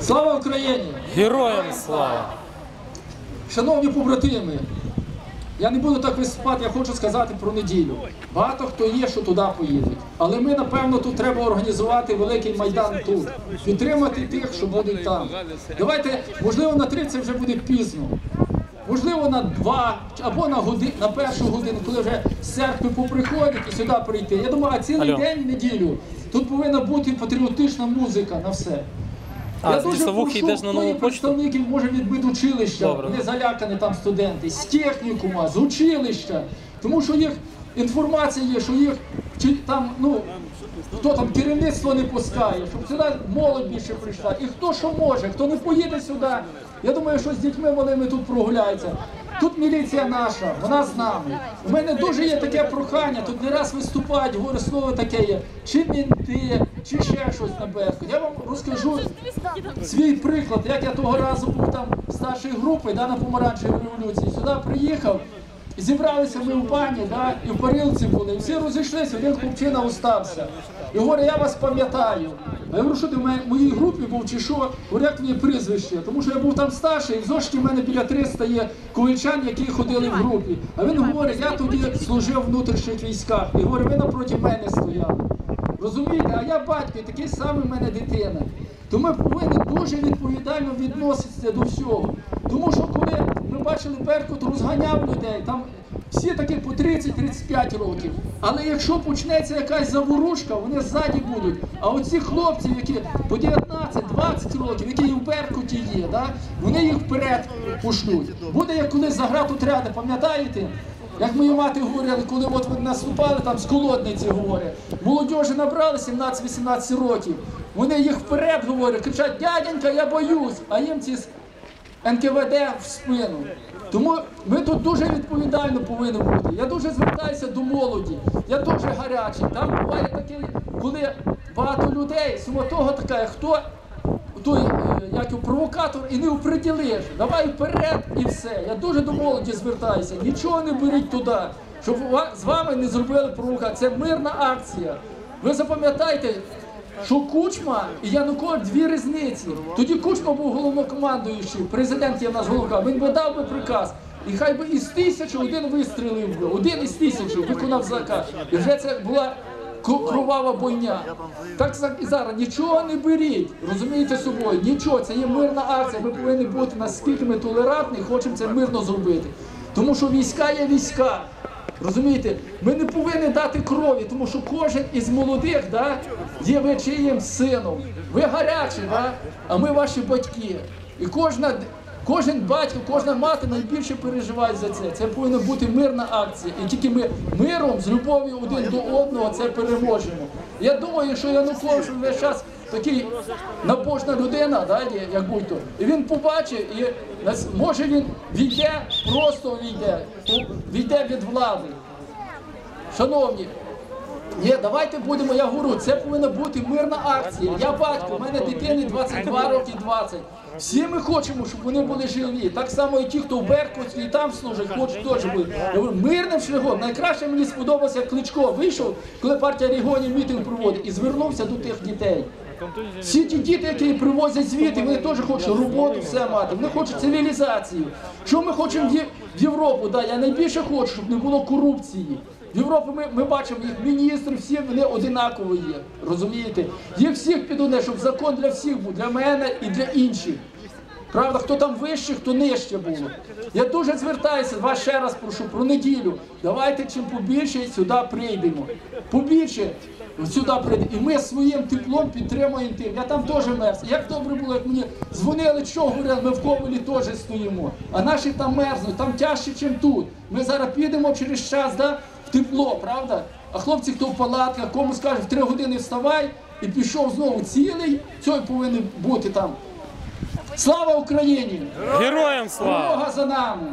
Слава Україні! Героям слава! Шановні побратими, я не буду так виступати, я хочу сказати про неділю. Багато хто є, що туди поїдуть. Але ми, напевно, тут треба організувати великий майдан тут, підтримати тих, що будуть там. Давайте, можливо, на три це вже буде пізно. Можливо, на два або на годину, на першу годину, коли вже з церкви поприходять і сюди прийти. Я думаю, а цілий Алло. день неділю тут повинна бути патріотична музика на все. А, Я дуже прошу, йдеш на нову представників, може від медучилища, Добре. не залякані там студенти, з технікума, з училища. Тому що їх інформація є, що їх чи там, ну, хто там керівництво не пускає, щоб сюди молодь більше прийшла. І хто що може, хто не поїде сюди. Я думаю, що з дітьми малими тут прогуляються. Тут міліція наша, вона з нами. У мене дуже є таке прохання, тут не раз виступають, говорю слово таке є, чи мінти, чи ще щось на Беркут. Я вам розкажу свій приклад, як я того разу був там старшої групи да, на помаранчевій революції. Сюди приїхав, зібралися ми в бані, да, і в парилці були. І всі розійшлися, один хлопчина остався. І говорить, я вас пам'ятаю. А я говорю, що ти в моїй групі був чи що? Говорю, як твоє прізвище? Тому що я був там старший, і в зошиті в мене біля 300 є ковальчан, які ходили в групі. А він говорить, я тоді служив в внутрішніх військах. І говорить, ви напроти мене стояли. Розумієте, а я батько, і такий самий в мене дитина. То ми повинні дуже відповідально відноситися до всього. Тому що коли ми бачили Беркут розганяв людей, там всі такі по 30-35 років. Але якщо почнеться якась заворушка, вони ззаді будуть. А оці хлопці, які по 19-20 років, які і в Беркуті є, да, вони їх вперед пошлють. Буде як колись загратотряди, пам'ятаєте? Як мої мати говорили, коли от наступали, там з колодниці говорять, молодіжі набрали 17-18 років. Вони їх вперед говорять, кричать, дяденька, я боюсь, а їм ці НКВД в спину. Тому ми тут дуже відповідально повинні бути. Я дуже звертаюся до молоді. Я дуже гарячий. Там буває таке, коли багато людей, суматога така, хто той е, як провокатор і не оприділиш. Давай вперед і все. Я дуже до молоді звертаюся. Нічого не беріть туди, щоб з вами не зробили провокацію. Це мирна акція. Ви запам'ятайте, що Кучма і Янукович дві різниці. Тоді Кучма був головнокомандуючий, президент є в нас голова. Він би дав би приказ. І хай би із тисячі один вистрілив би, один із тисячі виконав заказ. І вже це була кровава бойня. Так і зараз нічого не беріть, розумієте собою, нічого, це є мирна акція. Ми повинні бути наскільки ми толерантні, хочемо це мирно зробити. Тому що війська є війська. Розумієте, ми не повинні дати крові, тому що кожен із молодих да, є ви сином. Ви гарячі, да, а ми ваші батьки. І кожна, кожен батько, кожна мати найбільше переживає за це. Це повинна бути мирна акція. І тільки ми миром, з любов'ю один до одного це переможемо. Я думаю, що Янукович весь час такий набожна людина, да, як будь-то. І він побачить, і може він війде, просто війде, війде від влади. Шановні, ні, давайте будемо, я говорю, це повинна бути мирна акція. Я батько, в мене дитині 22 роки 20. Всі ми хочемо, щоб вони були живі. Так само і ті, хто в Беркуті і там служать, хочуть теж бути. Я говорю, мирним шляхом. Найкраще мені сподобався як Кличко вийшов, коли партія регіонів мітинг проводить і звернувся до тих дітей. Всі ті діти, які привозять звідти, вони теж хочуть роботу, все мати, вони хочуть цивілізацію. Що ми хочемо в Європу? Да, я найбільше хочу, щоб не було корупції. В Європі ми, ми бачимо їх міністри, всі вони одинакові є. Розумієте? Їх всіх під одне, щоб закон для всіх був, для мене і для інших. Правда, хто там вище, хто нижче було. Я дуже звертаюся, вас ще раз прошу про неділю. Давайте чим побільше сюди прийдемо. Побільше сюди прийдемо. І ми своїм теплом підтримуємо тим. Я там теж мерз. Як добре було, як мені дзвонили, що говорили, ми в Ковелі теж стоїмо. А наші там мерзнуть, там тяжче, ніж тут. Ми зараз підемо через час да, в тепло, правда? А хлопці, хто в палатках, кому скаже, в три години вставай і пішов знову цілий, цей повинен бути там. Слава Україні! Героям слава! Бога за нами!